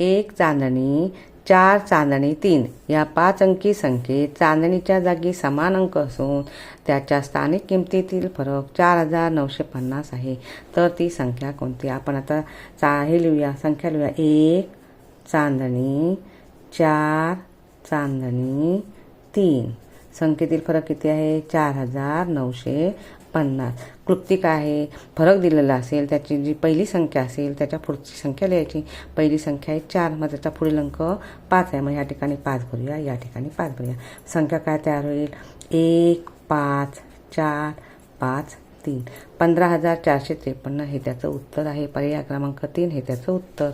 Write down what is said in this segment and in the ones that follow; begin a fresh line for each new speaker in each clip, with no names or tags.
एक चांदणी चार चांदणी तीन. या पाच अंकी संख्येत चांदणीच्या जागी समान अंक असून त्याच्या स्थानिक किमतीतील फरक चार हजार नऊशे पन्नास आहे. तर ती संख्या कोणती? आपण आता चा हे लिहूया. संख्या लिहूया. एक चांदणी चार चांदणी तीन. संख्येतील फरक किती आहे? चार हजार नऊशे पन्नास. क्लुप्ती काय आहे फरक दिलेला असेल त्याची जी पहिली संख्या असेल त्याच्या पुढची संख्या लिहायची. पहिली संख्या आहे चार मग त्याचा पुढील अंक पाच आहे. मग या ठिकाणी पाच भरूया या ठिकाणी पाच भरूया. संख्या काय तयार होईल? एक पाच चार पाच तीन. पंधरा हजार चारशे त्रेपन्न हे त्याचं उत्तर आहे. पर्याय क्रमांक तीन हे त्याचं उत्तर.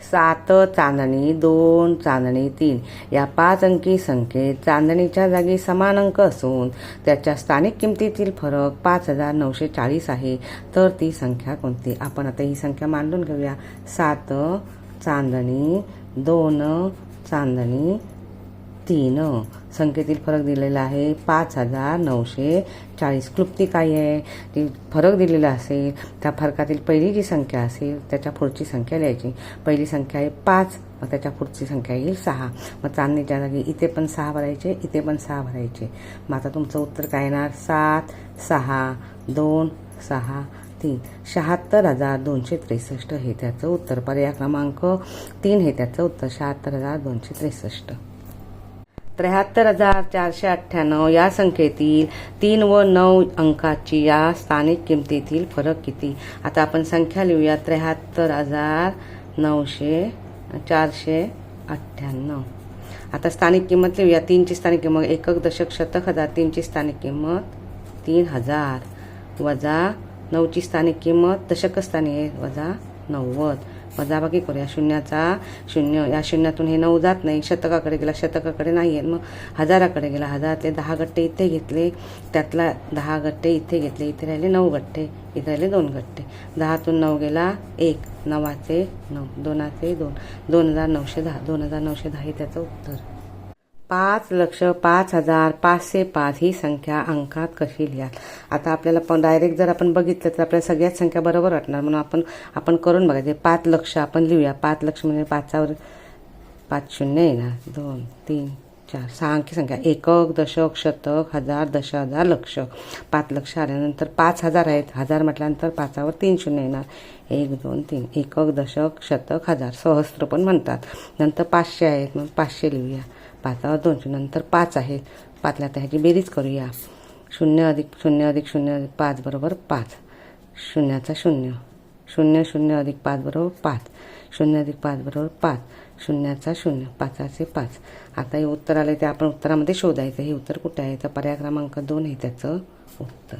सात चांदणी दोन चांदणी तीन. या पाच अंकी संख्येत चांदणीच्या जागी समान अंक असून त्याच्या स्थानिक किमतीतील फरक पाच हजार नऊशे चाळीस आहे. तर ती संख्या कोणती? आपण आता ही संख्या मांडून घेऊया. सात चांदणी दोन चांदणी तीन. संख्येतील फरक दिलेला आहे पाच हजार नऊशे चाळीस. क्लुप्ती काय आहे? ती फरक दिलेला असेल त्या फरकातील पहिली जी संख्या असेल त्याच्या पुढची संख्या लिहायची. पहिली संख्या आहे पाच मग त्याच्या पुढची संख्या येईल सहा. मग चांदणीच्या जागी इथे पण सहा भरायचे इथे पण सहा भरायचे. मग आता तुमचं उत्तर काय येणार? सात सहा दोन सहा तीन. शहात्तर हजार दोनशे त्रेसष्ट हे त्याचं उत्तर. पर्याय क्रमांक तीन हे त्याचं उत्तर. शहात्तर हजार दोनशे त्रेसष्ट. त्र्याहत्तर हजार चारशे अठ्ठ्याण्णव या संख्येतील तीन व नऊ अंकाची या स्थानिक किमतीतील फरक किती? आता आपण संख्या लिहूया. त्र्याहत्तर हजार नऊशे चारशे अठ्ठ्याण्णव. आता स्थानिक किंमत लिहूया. तीनची स्थानिक किंमत एकक दशक शतक हजार. तीनची स्थानिक किंमत तीन हजार. वजा नऊची स्थानिक किंमत दशकस्थानी वजा नव्वद. वजाबाकी करूया. शून्याचा शून्य या शून्यातून हे नऊ जात नाही. शतकाकडे गेला शतकाकडे नाही आहे मग हजाराकडे गेला हजारातले दहा गट्टे इथे घेतले. त्यातला दहा गट्टे इथे घेतले. इथे राहिले नऊ गट्टे इथे राहिले दोन गट्टे. दहातून नऊ गेला एक नवाचे नऊ दोनाचे दोन. दोन हजार नऊशे दहा दोन हजार नऊशे दहा हे त्याचं उत्तर. पाच लक्ष पाच हजार पाचशे पाच ही संख्या अंकात कशी लिहाल? आता आपल्याला पण डायरेक्ट जर आपण बघितलं तर आपल्याला सगळ्याच संख्या बरोबर वाटणार. म्हणून आपण आपण करून बघायचे पाच लक्ष आपण लिहूया पाच लक्ष म्हणजे पाचावर पाच शून्य येणार दोन तीन चार सहा अंकी संख्या. एकक दशक शतक हजार दश हजार लक्ष. पाच लक्ष आल्यानंतर पाच हजार आहेत. हजार म्हटल्यानंतर पाचावर तीन शून्य येणार. एक दोन तीन. एकक दशक शतक हजार. सहस्त्र पण म्हणतात. नंतर पाचशे आहेत. मग पाचशे लिहूया. पाचावर दोनशे नंतर पाच आहे पाचला तर ह्याची बेरीज करूया. शून्य अधिक शून्य अधिक शून्य अधिक पाच बरोबर पाच. शून्याचा शून्य. शून्य शून्य अधिक पाच बरोबर पाच. शून्य अधिक पाच बरोबर पाच. शून्याचा शून्य. पाचाचे पाच. आता हे उत्तर आलं ते आपण उत्तरामध्ये शोधायचं. हे उत्तर कुठे आहे? तर पर्याय क्रमांक दोन हे त्याचं उत्तर.